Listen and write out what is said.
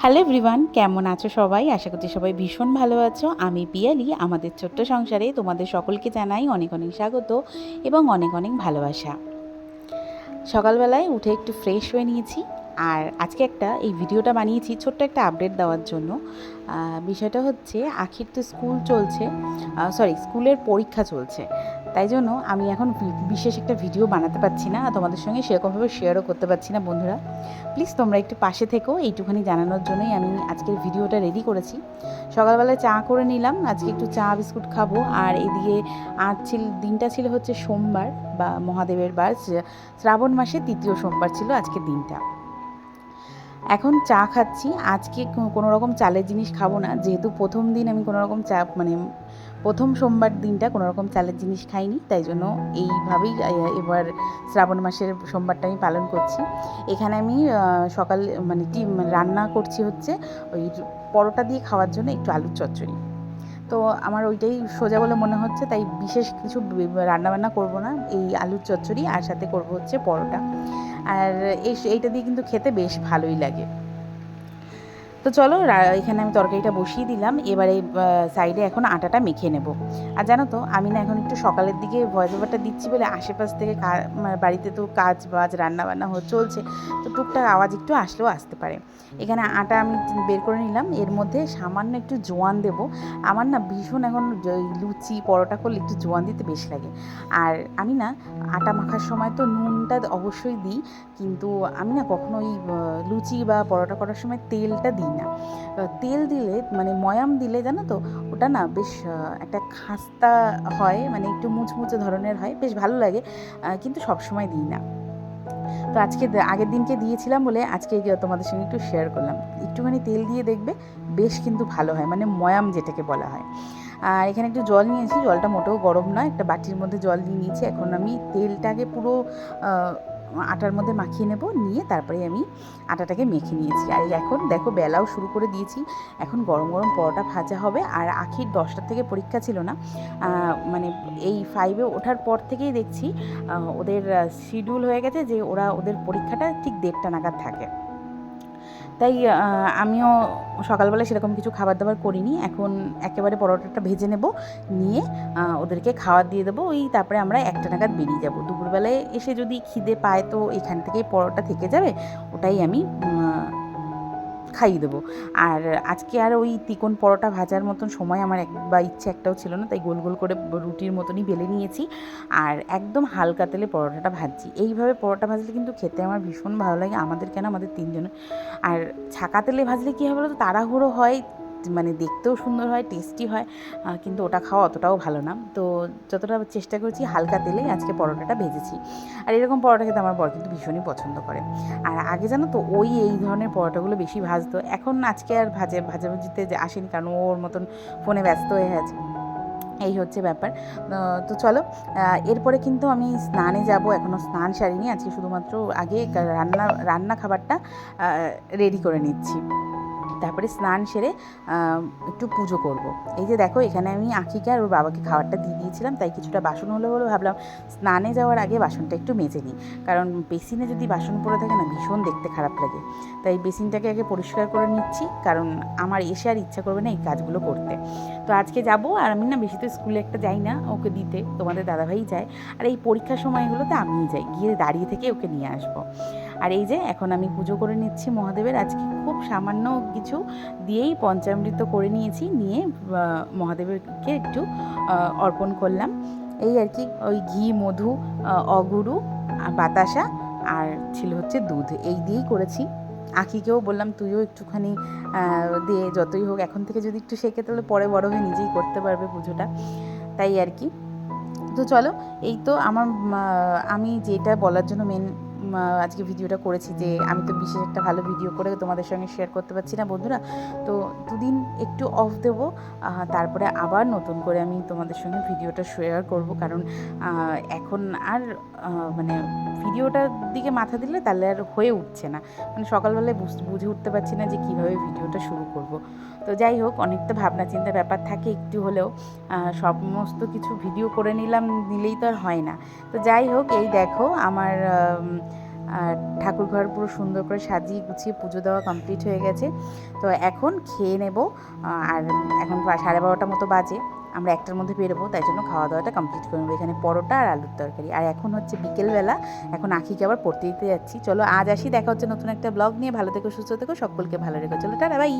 Hello everyone, কেমন আছো সবাই? আশা করছি সবাই ভীষণ ভালো আছো। আমি পিয়ালি, আমাদের ছোট্ট সংসারে তোমাদের সকলকে জানাই অনেক অনেক স্বাগত এবং অনেক অনেক ভালোবাসা। সকালবেলায় উঠে একটু ফ্রেশ হয়ে নিয়েছি আর আজকে একটা এই ভিডিওটা বানিয়েছি ছোট্ট একটা আপডেট দেওয়ার জন্য। বিষয়টা হচ্ছে আখির তো স্কুল চলছে সরি স্কুলের পরীক্ষা চলছে। তাই জন্য আমি এখন বিশেষ একটা ভিডিও বানাতে পারছি না তোমাদের সঙ্গে সেরকমভাবে শেয়ারও করতে পারছি না, বন্ধুরা। প্লিজ তোমরা একটু পাশে থেকো, এইটুখানি জানানোর জন্যই আমি আজকের ভিডিওটা রেডি করেছি। সকালবেলায় চা করে নিলাম, আজকে একটু চা, বিস্কুট খাব, আর এদিকে আজ ছিল, দিনটা ছিল হচ্ছে সোমবার বা মহাদেবের বার শ্রাবণ মাসে তৃতীয় সোমবার ছিল আজকে দিনটা। এখন চা খাচ্ছি, আজকে কোনো রকম চালের জিনিস খাব না, যেহেতু প্রথম দিন আমি কোনো রকম চা মানে প্রথম সোমবার দিনটা কোনো রকম চালের জিনিস খাইনি, তাই জন্য এইভাবেই এবার শ্রাবণ মাসের সোমবারটা আমি পালন করছি। এখানে আমি সকাল মানে টি মানে রান্না করছি হচ্ছে ওই পরোটা দিয়ে খাওয়ার জন্য একটু আলুর চচ্চড়ি। তো আমার ওইটাই সোজা বলে মনে হচ্ছে, তাই বিশেষ কিছু রান্নাবান্না করব না, এই আলুর চচ্চড়ি, আর সাথে করব হচ্ছে পরোটা। আর এই, এইটা দিয়ে কিন্তু খেতে বেশ ভালোই লাগে। তো চলো এখানে আমি তরকারিটা বসিয়ে দিলাম। এবারে সাইডে এখন আটাটা মেখে নেব। আর জানো তো, আমি না এখন একটু সকালের দিকে ভয়েস ওভারটা দিচ্ছি বলে আশেপাশ থেকে বাড়িতে তো কাজ বাজ রান্না বান্না হো, চলছে। তো টুকটাক আওয়াজ একটু আসলেও আসতে পারে। এখানে আটা আমি বের করে নিলাম। এর মধ্যে সামান্য একটু জোয়ান দেব। আমার না ভীষণ এখন লুচি, পরোটা করলে একটু জোয়ান দিতে বেশ লাগে। আর আমি না আটা মাখার সময় তো নুনটা অবশ্যই দিই। কিন্তু আমি না কখনো ওই লুচি বা পরোটা করার সময় তেলটা দিই না। তেল দিলে মানে ময়াম দিলে জানো তো, ওটা না বেশ একটা খাস্তা হয় মানে একটু মুচমুচে ধরনের হয়, বেশ ভালো লাগে কিন্তু সবসময় দিই না। তো আজকে আগের দিনকে দিয়েছিলাম বলে আজকে তোমাদের সঙ্গে একটু শেয়ার করলাম। একটুখানি তেল দিয়ে দেখবে, বেশ কিন্তু ভালো হয় মানে ময়াম যেটাকে বলা হয়। আর এখানে একটু জল নিয়েছি, জলটা মোটেও গরম নয়, একটা বাটির মধ্যে জল নিয়ে নিয়েছি। এখন আমি তেলটাকে পুরো আটার মধ্যে মাখিয়ে নেব, নিয়ে তারপরে আমি আটাটাকে মেখে নিয়েছি। আর এখন দেখো বেলাও শুরু করে দিয়েছি। এখন গরম গরম পরোটা ভাজা হবে। আর আখির দশটার থেকে পরীক্ষা ছিল না। মানে এই ফাইভে ওঠার পর থেকেই দেখছি ওদের শিডিউল হয়ে গেছে যে ওরা ওদের পরীক্ষাটা ঠিক দেড়টা নাগাদ থাকে। তাই আমিও সকালবেলা সেরকম কিছু খাবার দাবার করিনি। এখন একেবারে পরোটাটা ভেজে নেব, নিয়ে ওদেরকে খাবার দিয়ে দেবো। ওই তারপরে আমরা একটা নাগাদ বেরিয়ে যাব। দুপুরবেলায় এসে যদি খিদে পায় তো এখান থেকেই পরোটা থেকে যাবে। ওটাই আমি খাইয়ে দেবো। আর আজকে আর ওই তিকোন পরোটা ভাজার মতন সময় আমার এক বা ইচ্ছে একটাও ছিল না, তাই গোল গোল করে রুটির মতনই বেলে নিয়েছি। আর একদম হালকা তেলে পরোটাটা ভাজছি। এইভাবে পরোটা ভাজলে কিন্তু খেতে আমার ভীষণ ভালো লাগে, আমাদের কেন আমাদের তিনজনের। আর ছাকা তেলে ভাজলে কী হবে বলো তো তাড়াহুড়ো হয় মানে দেখতেও সুন্দর হয় টেস্টি হয় কিন্তু ওটা খাওয়া অতটাও ভালো না। তো যতটা চেষ্টা করেছি হালকা তেলে আজকে পরোটাটা ভেজেছি। আর এরকম পরোটা খেতে আমার বর কিন্তু ভীষণই পছন্দ করে। আর আগে জানো তো, ওই এই ধরনের পরোটাগুলো বেশি ভাজতো। এখন আজকে আর ভাজে, ভাজাভাজিতে যে আসেনি, কারণ ওর মতন ফোনে ব্যস্ত হয়ে আছে। এই হচ্ছে ব্যাপার। তো চলো এরপরে কিন্তু আমি স্নানে যাব এখনও স্নান সারিনি, আজকে শুধুমাত্র আগে রান্না রান্না খাবারটা রেডি করে নিচ্ছি। তারপরে স্নান সেরে একটু পুজো করব। এই যে দেখো, এখানে আমি আঁকিকে আর ওর বাবাকে খাবারটা দিয়ে দিয়েছিলাম, তাই কিছুটা বাসন হলো বলে ভাবলাম স্নানে যাওয়ার আগে বাসনটা একটু মেজে নিই। কারণ বেসিনে যদি বাসন পড়ে থাকে না, ভীষণ দেখতে খারাপ লাগে। তাই বেসিনটাকে আগে পরিষ্কার করে নিচ্ছি, কারণ আমার এসে আর ইচ্ছা করবে না এই কাজগুলো করতে। তো আজকে যাব, আর আমি না বেশি তো স্কুলে একটা যাই না ওকে দিতে, তোমাদের দাদাভাই যায়। আর এই পরীক্ষার সময়গুলোতে আমিই যাই, গিয়ে দাঁড়িয়ে থেকে ওকে নিয়ে আসব। আর এই যে এখন আমি পুজো করে নিচ্ছি মহাদেবের। আজকে খুব সামান্য কিছু দিয়েই পঞ্চামৃত করে নিয়েছি নিয়ে আহ, মহাদেবকে একটু অর্পণ করলাম। এই আর কি ওই ঘি মধু অগুরু বাতাসা আর ছিল হচ্ছে দুধ। এই দিয়েই করেছি। আখিকেও বললাম তুইও একটুখানি দিয়ে যতই হোক এখন থেকে যদি একটু শেখে তাহলে পরে বড় হয়ে নিজেই করতে পারবে পুজোটা। তাই আর কি। তো চলো এই তো আমার আমি যেটা বলার জন্য মেন আজকে ভিডিওটা করেছি যে আমি তো বিশেষ একটা ভালো ভিডিও করে তোমাদের সঙ্গে শেয়ার করতে পারছি না বন্ধুরা। তো দুদিন একটু অফ দেব তারপরে আবার নতুন করে আমি তোমাদের সঙ্গে ভিডিওটা শেয়ার করব। কারণ এখন আর মানে ভিডিওটার দিকে মাথা দিলে তাহলে আর হয়ে উঠছে না। মানে সকালবেলায় বুঝ- বুঝে উঠতে পারছি না যে কীভাবে ভিডিওটা শুরু করব। তো যাই হোক অনেকটা ভাবনা চিন্তা ব্যাপার থাকে একটু হলেও সমস্ত কিছু ভিডিও করে নিলাম নিলেই তো আর হয় না। তো যাই হোক এই দেখো আমার আম, আর ঠাকুর ঘর পুরো সুন্দর করে সাজিয়ে গুছিয়ে পুজো দেওয়া কমপ্লিট হয়ে গেছে। তো এখন খেয়ে নেব আর এখন সাড়ে বারোটা মতো বাজে, আমরা একটার মধ্যে বেরোবো, তাই জন্য খাওয়া দাওয়াটা কমপ্লিট করে নেব। এখানে পরোটা আর আলুর তরকারি। আর এখন হচ্ছে বিকেলবেলা, এখন আখিকে আবার পড়তে দিতে যাচ্ছি। চলো আজ আসি, দেখা হচ্ছে নতুন একটা ব্লগ নিয়ে। ভালো থেকো, সুস্থ থেকো, সকলকে ভালো রেখো। চলো, টাটা বাই